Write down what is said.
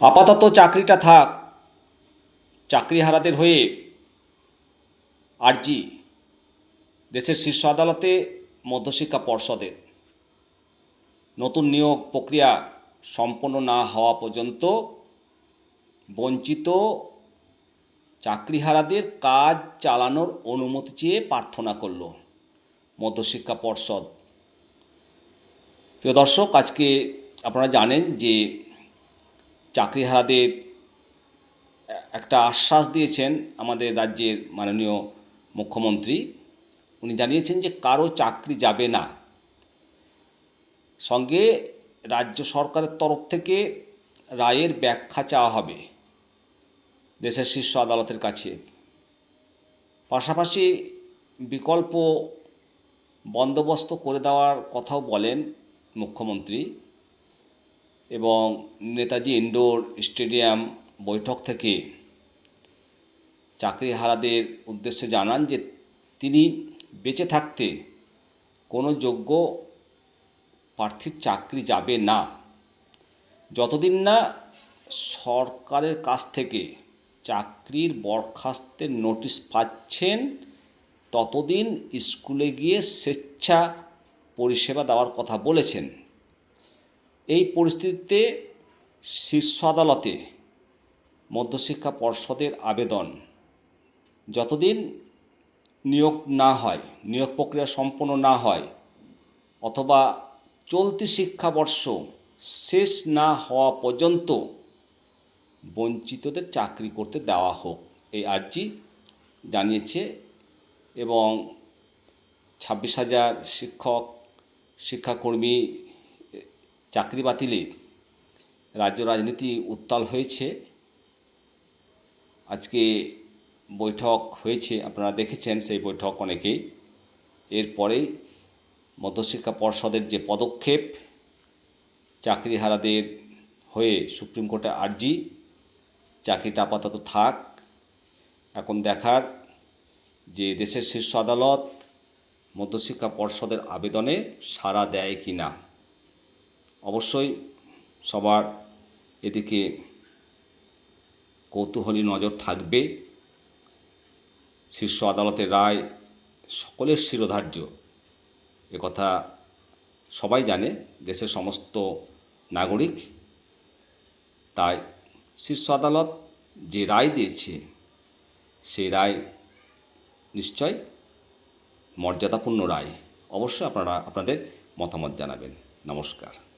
আপাতত চাকরিটা থাক। চাকরিহারাদের হয়ে আরজি, দেশের শীর্ষ আদালতে মধ্যশিক্ষা পর্ষদের। নতুন নিয়োগ প্রক্রিয়া সম্পন্ন না হওয়া পর্যন্ত বঞ্চিত চাকরিহারাদের কাজ চালানোর অনুমতি চেয়ে প্রার্থনা করল মধ্যশিক্ষা পর্ষদ। প্রিয় দর্শক, আজকে আপনারা জানেন যে চাকরিহারাদের একটা আশ্বাস দিয়েছেন আমাদের রাজ্যের মাননীয় মুখ্যমন্ত্রী। উনি জানিয়েছেন যে কারও চাকরি যাবে না। সঙ্গে রাজ্য সরকারের তরফ থেকে রায়ের ব্যাখ্যা চাওয়া হবে দেশের শীর্ষ আদালতের কাছে। পাশাপাশি বিকল্প বন্দোবস্ত করে দেওয়ার কথাও বলেন মুখ্যমন্ত্রী। এবং নেতাজি ইনডোর স্টেডিয়াম বৈঠক থেকে চাকরিহারাদের উদ্দেশ্যে জানান যে তিনি বেঁচে থাকতে কোনো যোগ্য প্রার্থীর চাকরি যাবে না। যতদিন না সরকারের কাছ থেকে চাকরির বরখাস্তের নোটিশ পাচ্ছেন, ততদিন স্কুলে গিয়ে স্বেচ্ছা পরিষেবা দেওয়ার কথা বলেছেন। এই পরিস্থিতিতে শীর্ষ আদালতে মধ্যশিক্ষা পর্ষদের আবেদন। যতদিন নিয়োগ না হয়, নিয়োগ প্রক্রিয়া সম্পন্ন না হয়, অথবা চলতি শিক্ষাবর্ষ শেষ না হওয়া পর্যন্ত বঞ্চিতদের চাকরি করতে দেওয়া হোক এই আর্জি জানিয়েছে এবং ছাব্বিশ হাজার শিক্ষক, শিক্ষাকর্মী চাকরি বাতিলে রাজ্য রাজনীতি উত্তাল হয়েছে। আজকে বৈঠক হয়েছে, আপনারা দেখেছেন সেই বৈঠক অনেকেই। এরপরেই মধ্যশিক্ষা পর্ষদের যে পদক্ষেপ, চাকরিহারাদের হয়ে সুপ্রিম কোর্টে আর্জি, চাকরিটা আপাতত থাক। এখন দেখার যে দেশের শীর্ষ আদালত মধ্যশিক্ষা পর্ষদের আবেদনে সাড়া দেয় কি না অবশ্যই সবার এদিকে কৌতূহলী নজর থাকবে। শীর্ষ আদালতের রায় সকলের শিরোধার্য। কথা সবাই জানে, দেশের সমস্ত নাগরিক। তাই শীর্ষ আদালত যে রায় দিয়েছে, সেই রায় নিশ্চয় মর্যাদাপূর্ণ রায়। অবশ্যই আপনারা, আপনাদের মতামত জানাবেন। নমস্কার।